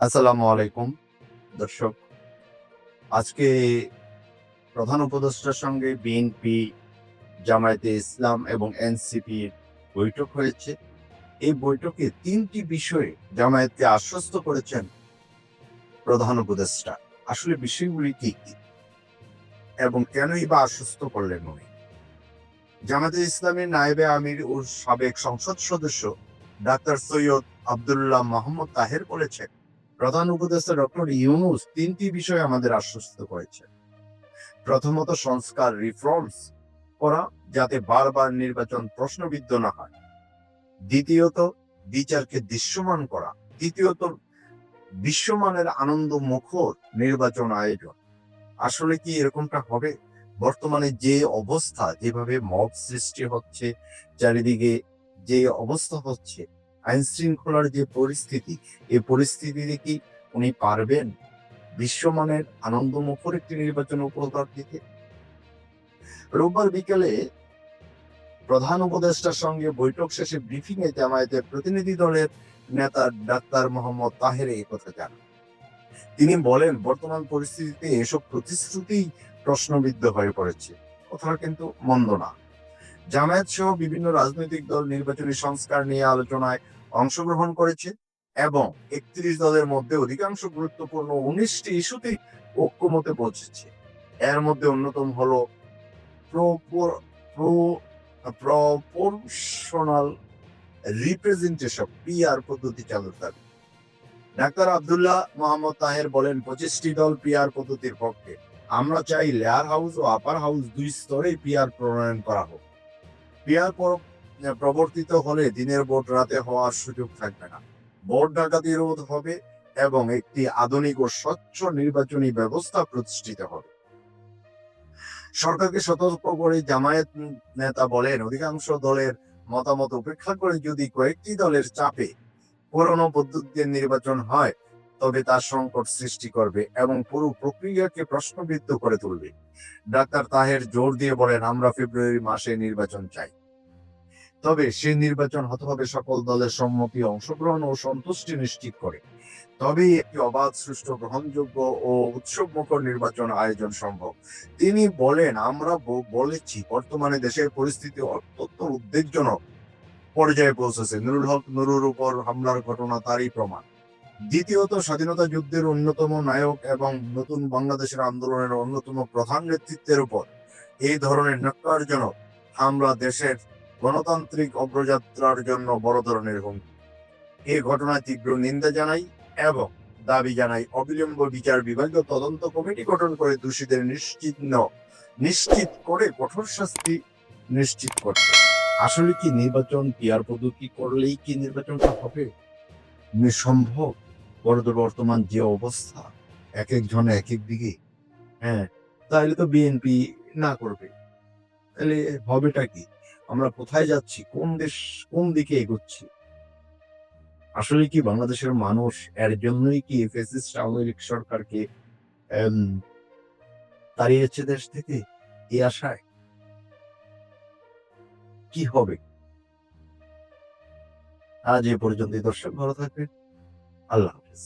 আসসালামু আলাইকুম, দর্শক। আজকে প্রধান উপদেষ্টার সঙ্গে বিএনপি জামায়াতে ইসলাম এবং এনসিপির বৈঠক হয়েছে। এই বৈঠকে তিনটি বিষয়ে জামায়াতকে আশ্বস্ত করেছেন প্রধান উপদেষ্টা। আসলে বিষয়গুলি কি কি? এবং কেনই বা আশ্বস্ত করলেন উনি? জামায়াতে ইসলামের নায়েবে আমির ও সাবেক সংসদ সদস্য ডাক্তার সৈয়দ আব্দুল্লাহ মোহাম্মদ তাহের বলেছেন প্রধান উপদেষ্টা ডক্টর ইউনুস তিনটি বিষয়ে আমাদের আশ্বস্ত করেছে। প্রথমত, সংস্কার রিফর্মস করা যাতে বারবার নির্বাচন প্রশ্নবিদ্ধ না হয়। দ্বিতীয়ত, বিচারকে দৃশ্যমান করা। তৃতীয়ত, বিশ্বমানের আনন্দ মুখর নির্বাচন আয়োজন। আসলে কি এরকমটা হবে? বর্তমানে যে অবস্থা, যেভাবে মব সৃষ্টি হচ্ছে, চারিদিকে যে অবস্থা হচ্ছে আইন শৃঙ্খলার যে পরিস্থিতি এই পরিস্থিতিতে কি উনি পারবেন বিশ্বমানের আনন্দমুখর একটি নির্বাচন উপহার দিতে রোববার বিকেলে প্রধান উপদেষ্টার সঙ্গে বৈঠক শেষে ব্রিফিং এ জামায়াতের প্রতিনিধি দলের নেতা ডাক্তার মোহাম্মদ তাহের এই কথা জানান। তিনি বলেন, বর্তমান পরিস্থিতিতে এসব প্রতিশ্রুতি প্রশ্নবিদ্ধ হয়ে পড়েছে। কথাটা কিন্তু মন্দ না। জামায়াত সহ বিভিন্ন রাজনৈতিক দল নির্বাচনী সংস্কার নিয়ে আলোচনায় অংশগ্রহণ করেছে এবং একত্রিশ দলের মধ্যে অধিকাংশ গুরুত্বপূর্ণ উনিশটি ইস্যুতেই ঐক্যমতে পৌঁছেছে। এর মধ্যে অন্যতম হলো প্রপোর্শনাল রিপ্রেজেন্টেশন, পিআর পদ্ধতি চালুর দাবি। ডাক্তার আব্দুল্লাহ মোহাম্মদ তাহের বলেন, পঁচিশটি দল পিআর পদ্ধতির পক্ষে। আমরা চাই লেয়ার হাউস ও আপার হাউস দুই স্তরেই পিআর প্রণয়ন করা হোক। পিআর প্রবর্তিত হলে দিনের ভোট রাতে হওয়ার সুযোগ থাকবে না। ভোট ডাকাতি রোধ হবে এবং একটি আধুনিক ও স্বচ্ছ নির্বাচনী ব্যবস্থা প্রতিষ্ঠিত হবে। সরকারকে সতর্ক করে জামায়াত নেতা বলেন, অধিকাংশ দলের মতামত উপেক্ষা করে যদি কয়েকটি দলের চাপে পুরনো পদ্ধতিতে নির্বাচন হয় তবে তার সংকট সৃষ্টি করবে এবং পুরো প্রক্রিয়াকে প্রশ্নবিদ্ধ করে তুলবে। ডাক্তার তাহের জোর দিয়ে বলেন, আমরা ফেব্রুয়ারি মাসে নির্বাচন চাই। তবে সে নির্বাচন হতে হবে সকল দলের সম্মতি অংশগ্রহণ ও সন্তুষ্টি নিশ্চিত করে। তবেই একটি অবাধ, সুষ্ঠু, গ্রহণযোগ্য ও উৎসব মুখর নির্বাচন আয়োজন সম্ভব। তিনি বলেন, আমরা বলেছি, বর্তমানে দেশের পরিস্থিতি অত্যন্ত উদ্বেগজনক। পর্যায়ে পৌঁছেছে। নুরুল হক, নুরুর উপর হামলার ঘটনা তারই প্রমাণ। দ্বিতীয়ত স্বাধীনতা যুদ্ধের অন্যতম নায়ক এবং নতুন বাংলাদেশের আন্দোলনের অন্যতম প্রধান নেতৃত্বের উপর এই ধরনের নক্কারজনক হামলা দেশের গণতান্ত্রিক অগ্রযাত্রার জন্য বড় ধরনের হুমকি। এই ঘটনায় তীব্র নিন্দা জানাই এবং দাবি জানাই অবিলম্ব বিচার বিভাগীয় তদন্ত কমিটি গঠন করে দোষীদের নিশ্চিত ন- নিশ্চিত করে কঠোর শাস্তি নিশ্চিত করতে। আসলে কি নির্বাচন পিয়ার পদ্ধতি করলেই কি নির্বাচনটা হবে? নি- সম্ভব বড়দের বর্তমান যে অবস্থা এক এক জনে এক এক দিকে হ্যাঁ তাহলে তো বিএনপি না করবে। তাহলে হবেটা কি? আমরা কোথায় যাচ্ছি? কোন দেশ, কোন দিকে এগোচ্ছি? আসলে কি বাংলাদেশের মানুষ এর জন্যই কি ফেসিস্ট আওয়ামী সরকারকে তাড়িয়েছে দেশ থেকে এই আশায়? কি হবে? আজ এ পর্যন্ত দর্শক, ভালো থাকবেন। আল্লাহ হাফিজ